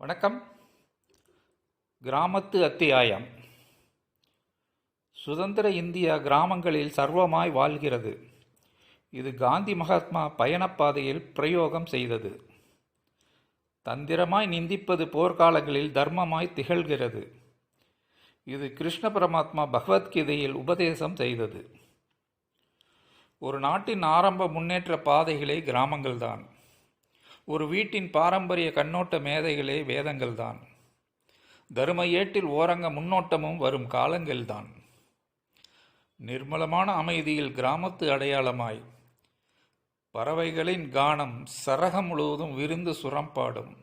வணக்கம். கிராமத்து அத்தியாயம். சுதந்திர இந்தியா கிராமங்களில் சர்வமாய் வாழ்கிறது. இது காந்தி மகாத்மா பயணப்பாதையில் பிரயோகம் செய்தது. தந்திரமாய் நிந்திப்பது போர்க்காலங்களில் தர்மமாய் திகழ்கிறது. இது கிருஷ்ண பரமாத்மா பகவத்கீதையில் உபதேசம் செய்தது. ஒரு நாட்டின் ஆரம்ப முன்னேற்ற பாதைகளே கிராமங்கள்தான். ஒரு வீட்டின் பாரம்பரிய கண்ணோட்ட மேதைகளே வேதங்கள்தான். தரும ஏட்டில் ஓரங்க முன்னோட்டமும் வரும் காலங்கள்தான். நிர்மலமான அமைதியில் கிராமத்து அடையாளமாய் பறவைகளின் கானம் சரகம் முழுவதும் விருந்து சுரம்பாடும்.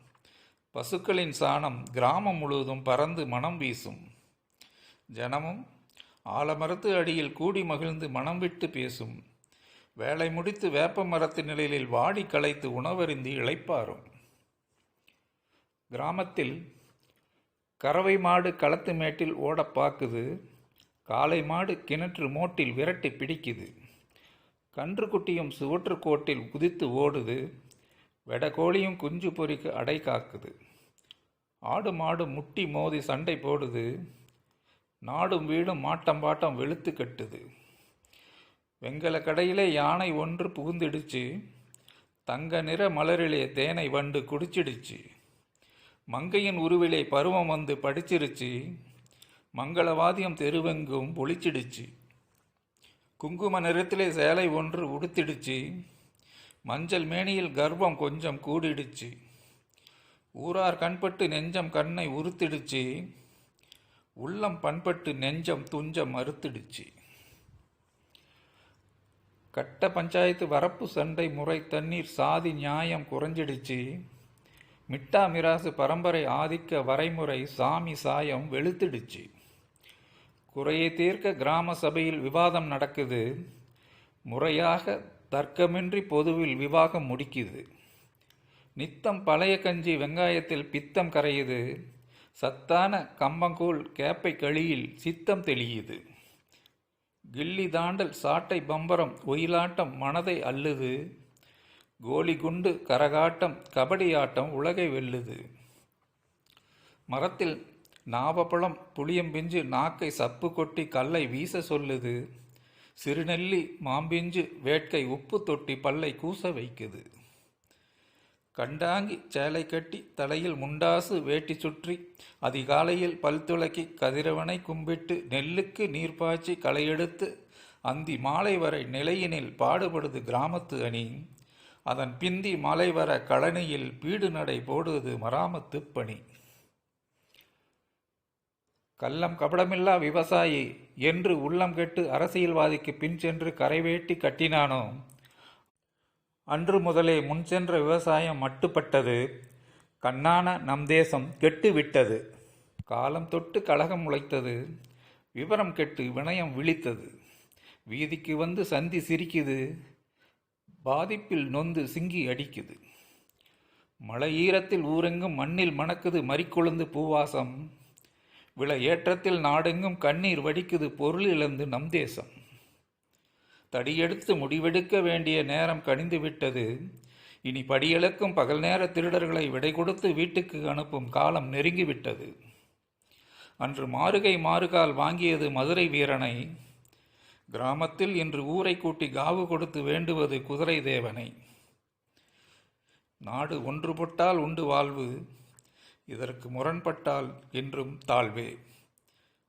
பசுக்களின் சாணம் கிராமம் முழுவதும் பறந்து மனம் வீசும். ஜனமும் ஆலமரத்து அடியில் கூடி மகிழ்ந்து மனம் விட்டு பேசும். வேலை முடித்து வேப்ப மரத்து நிழலில் வாடி களைத்து உணவருந்தி இளைப்பாரும் கிராமத்தில் கறவை மாடு களத்து மேட்டில் ஓட பாக்குது காளை மாடு கிணற்று மோட்டில் விரட்டி பிடிக்குது கன்றுக்குட்டியும் சுவற்றுக்கோட்டில் குதித்து ஓடுது வெடகோழியும் குஞ்சு பொறிக்கு அடை காக்குது ஆடு மாடு முட்டி மோதி சண்டை போடுது நாடும் வீடும் மாட்டம் பாட்டம் வெளுத்து கட்டுது. வெங்கல கடையிலே யானை ஒன்று புகுந்திடுச்சு. தங்க நிற மலரிலே தேனை வண்டு குடிச்சிடுச்சு. மங்கையின் உருவிலே பருவம் வந்து படிச்சிருச்சு. மங்களவாதியம் தெருவெங்கும் ஒளிச்சிடுச்சு. குங்கும நிறத்திலே சேலை ஒன்று உடுத்திடுச்சு. மஞ்சள் மேனியில் கர்ப்பம் கொஞ்சம் கூடிடுச்சு. ஊரார் கண்பட்டு நெஞ்சம் கண்ணை உறுத்திடுச்சு. உள்ளம் பண்பட்டு நெஞ்சம் துஞ்சம் மறுத்திடுச்சு கட்ட பஞ்சாயத்து வரப்பு சண்டை முறை தண்ணீர் சாதி நியாயம் குறைஞ்சிடுச்சு. மிட்டா மிராசு பரம்பரை ஆதிக்க வரைமுறை சாமி சாயம் வெளுத்திடுச்சு. குறையை தீர்க்க கிராம சபையில் விவாதம் நடக்குது. முறையாக தர்க்கமின்றி பொதுவில் விவாகம் முடிக்குது. நித்தம் பழைய கஞ்சி வெங்காயத்தில் பித்தம் கரையுது. சத்தான கம்பங்கூழ் கேப்பை களியில் சித்தம் தெளியுது. கில்லி தாண்டல் சாட்டை பம்பரம் ஒயிலாட்டம் மனதை அல்லுது. கோலி குண்டு கரகாட்டம் கபடி ஆட்டம் உலகை வெல்லுது. மரத்தில் நாவப்பழம் புளியம்பிஞ்சு நாக்கை சப்பு கொட்டி கல்லை வீச சொல்லுது. சிறுநெல்லி மாம்பிஞ்சு வேட்கை உப்பு தொட்டி பல்லை கூச வைக்குது. கண்டாங்கி சேலை கட்டி தலையில் முண்டாசு வேட்டி சுற்றி அதிகாலையில் பல் துளக்கி கதிரவனை கும்பிட்டு நெல்லுக்கு நீர் பாய்ச்சி களையெடுத்து அந்தி மாலை வரை நிலையினில் பாடுபடுது கிராமத்து அணி. அதன் பிந்தி மாலை வர கழனியில் பீடு நடை போடுவது மராமத்து பணி கள்ளம் கபடமில்லா விவசாயி என்று உள்ளம் கெட்டு அரசியல்வாதிக்கு பின் சென்று கரைவேட்டி கட்டினானோ? அன்று முதலே முன் சென்ற விவசாயம் மட்டுப்பட்டது. கண்ணான நம் தேசம் கெட்டு விட்டது காலம் தொட்டு கழகம் முளைத்தது. விவரம் கெட்டு வினயம் விழித்தது. வீதிக்கு வந்து சந்தி சிரிக்குது. பாதிப்பில் நொந்து சிங்கி அடிக்குது. மழை ஈரத்தில் ஊரெங்கும் மண்ணில் மணக்குது மறிக்கொழுந்து பூவாசம். விளை ஏற்றத்தில் நாடெங்கும் கண்ணீர் வடிக்குது பொருள் இழந்து நம் தேசம். தடியெடுத்து முடிவெடுக்க வேண்டிய நேரம் கணிந்து விட்டது. இனி படியளக்கும் பகல் நேர திருடர்களை விடை கொடுத்து வீட்டுக்கு அனுப்பும் காலம் நெருங்கிவிட்டது அன்று மாறுகை மாறுகால் வாங்கியது மதுரை வீரனை. கிராமத்தில் இன்று ஊரை கூட்டி காவு கொடுத்து வேண்டுவது குதிரை தேவனை. நாடு ஒன்றுபட்டால் உண்டு வாழ்வு இதற்கு முரண்பட்டால் என்றும் தாழ்வே.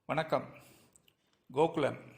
வணக்கம். கோகுலன்.